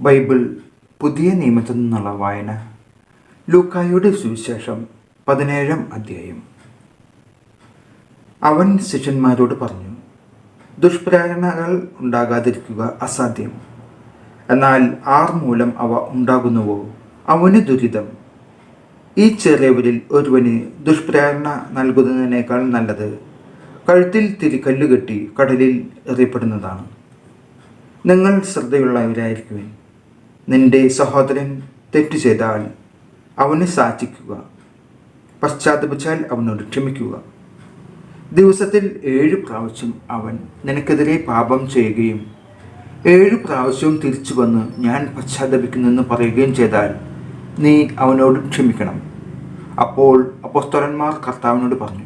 Bible പുതിയ നിയമത്തിൽ നിന്നുള്ള വായന. ലൂക്കായുടെ സുവിശേഷം പതിനേഴാം അധ്യായം. അവൻ ശിഷ്യന്മാരോട് പറഞ്ഞു ദുഷ്പ്രേരണകൾ ഉണ്ടാകാതിരിക്കുക അസാധ്യം. എന്നാൽ ആർ മൂലം അവ ഉണ്ടാകുന്നുവോ? അവന് ദുരിതം. ഈ ചെറിയവരിൽ ഒരുവന് ദുഷ്പ്രേരണ നൽകുന്നതിനേക്കാൾ നല്ലത് കഴുത്തിൽ തിരികല്ല് കെട്ടി കടലിൽ എറിയപ്പെടുന്നതാണ്. നിങ്ങൾ ശ്രദ്ധയുള്ളവരായിരിക്കുവിൻ. നിന്റെ സഹോദരൻ തെറ്റു ചെയ്താൽ അവനെ സാധിക്കുക. പശ്ചാത്തപിച്ചാൽ അവനോട് ക്ഷമിക്കുക. ദിവസത്തിൽ ഏഴ് പ്രാവശ്യം അവൻ നിനക്കെതിരെ പാപം ചെയ്യുകയും ഏഴ് പ്രാവശ്യവും തിരിച്ചു വന്ന് ഞാൻ പശ്ചാത്തപിക്കുന്നെന്ന് പറയുകയും ചെയ്താൽ നീ അവനോട് ക്ഷമിക്കണം. അപ്പോൾ അപ്പോസ്തലന്മാർ കർത്താവിനോട് പറഞ്ഞു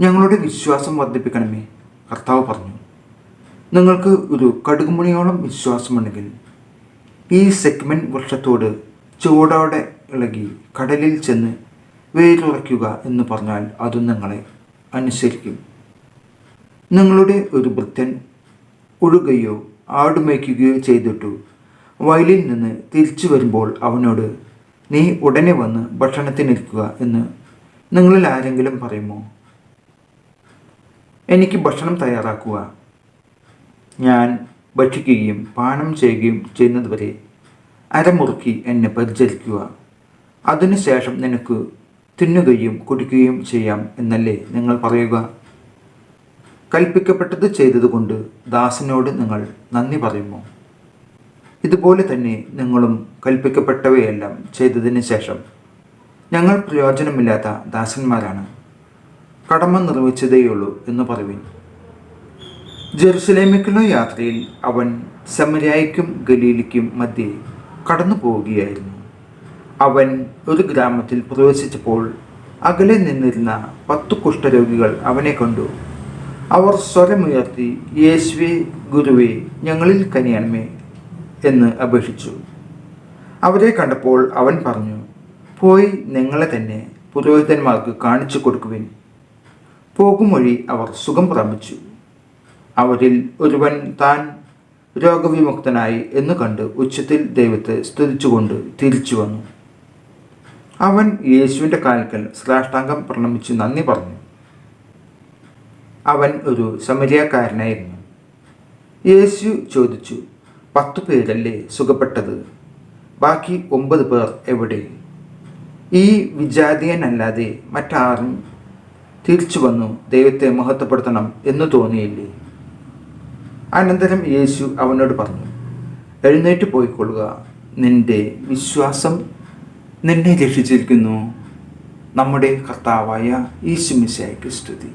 ഞങ്ങളുടെ വിശ്വാസം വർദ്ധിപ്പിക്കണമേ കർത്താവ് പറഞ്ഞു. നിങ്ങൾക്ക് ഒരു കടുകുമണിയോളം വിശ്വാസമുണ്ടെങ്കിൽ ഈ സെഗ്മെന്റ് വൃക്ഷത്തോട് ചുവടോടെ ഇളകി കടലിൽ ചെന്ന് വേരുറയ്ക്കുക എന്ന് പറഞ്ഞാൽ അത് നിങ്ങളെ അനുസരിക്കും. നിങ്ങളുടെ ഒരു വൃദ്ധൻ ഉഴുകയോ ആടുമേയ്ക്കുകയോ ചെയ്തിട്ടു വയലിൽ നിന്ന് തിരിച്ചു വരുമ്പോൾ അവനോട് നീ ഉടനെ വന്ന് ഭക്ഷണത്തിനിരിക്കുക എന്ന് നിങ്ങളിൽ ആരെങ്കിലും പറയുമോ? എനിക്ക് ഭക്ഷണം തയ്യാറാക്കുക. ഞാൻ ഭക്ഷിക്കുകയും പാനം ചെയ്യുകയും ചെയ്യുന്നതുവരെ അരമുറുക്കി എന്നെ പരിചരിക്കുക. അതിനുശേഷം നിനക്ക് തിന്നുകയും കുടിക്കുകയും ചെയ്യാം എന്നല്ലേ നിങ്ങൾ പറയുക. കൽപ്പിക്കപ്പെട്ടത് ചെയ്തതുകൊണ്ട് ദാസനോട് നിങ്ങൾ നന്ദി പറയുമോ? ഇതുപോലെ തന്നെ നിങ്ങളും കൽപ്പിക്കപ്പെട്ടവയെല്ലാം ചെയ്തതിന് ശേഷം ഞങ്ങൾ പ്രയോജനമില്ലാത്ത ദാസന്മാരാണ്. കടമ നിർവഹിച്ചതേയുള്ളൂ എന്ന് പറയുവിൻ. ജെറുസലേമിക്കുള്ള യാത്രയിൽ അവൻ സമരായിക്കും ഗലീലിക്കും മധ്യേ കടന്നു പോവുകയായിരുന്നു. അവൻ ഒരു ഗ്രാമത്തിൽ പ്രവേശിച്ചപ്പോൾ അകലെ നിന്നിരുന്ന പത്തു കുഷ്ഠരോഗികൾ അവനെ കണ്ടു. അവർ സ്വരമുയർത്തി യേശുവേ ഗുരുവേ ഞങ്ങളിൽ കനിയണമേ എന്ന് അപേക്ഷിച്ചു. അവരെ കണ്ടപ്പോൾ അവൻ പറഞ്ഞു പോയി നിങ്ങളെ തന്നെ പുരോഹിതന്മാർക്ക് കാണിച്ചു കൊടുക്കുവിൻ. പോകും വഴി അവർ സുഖം പ്രാപിച്ചു. അവരിൽ ഒരുവൻ താൻ രോഗവിമുക്തനായി എന്ന് കണ്ട് ഉച്ചത്തിൽ ദൈവത്തെ സ്തുതിച്ചുകൊണ്ട് തിരിച്ചു വന്നു. അവൻ യേശുവിന്റെ കാൽക്കൽ ശ്രാഷ്ടാംഗം പ്രണമിച്ച് നന്ദി പറഞ്ഞു. അവൻ ഒരു സമരിയക്കാരനായിരുന്നു. യേശു ചോദിച്ചു പത്തു പേരല്ലേ സുഖപ്പെട്ടത്? ബാക്കി ഒമ്പത് പേർ എവിടെ? ഈ വിജാതീയനല്ലാതെ മറ്റാരും തിരിച്ചു വന്നു ദൈവത്തെ മഹത്വപ്പെടുത്തണം എന്ന് തോന്നിയില്ലേ? അനന്തരം യേശു അവനോട് പറഞ്ഞു എഴുന്നേറ്റ് പോയിക്കൊള്ളുക. നിന്റെ വിശ്വാസം നിന്നെ രക്ഷിച്ചിരിക്കുന്നു. നമ്മുടെ കർത്താവായ യേശു മിശായ്ക്ക് സ്തുതി.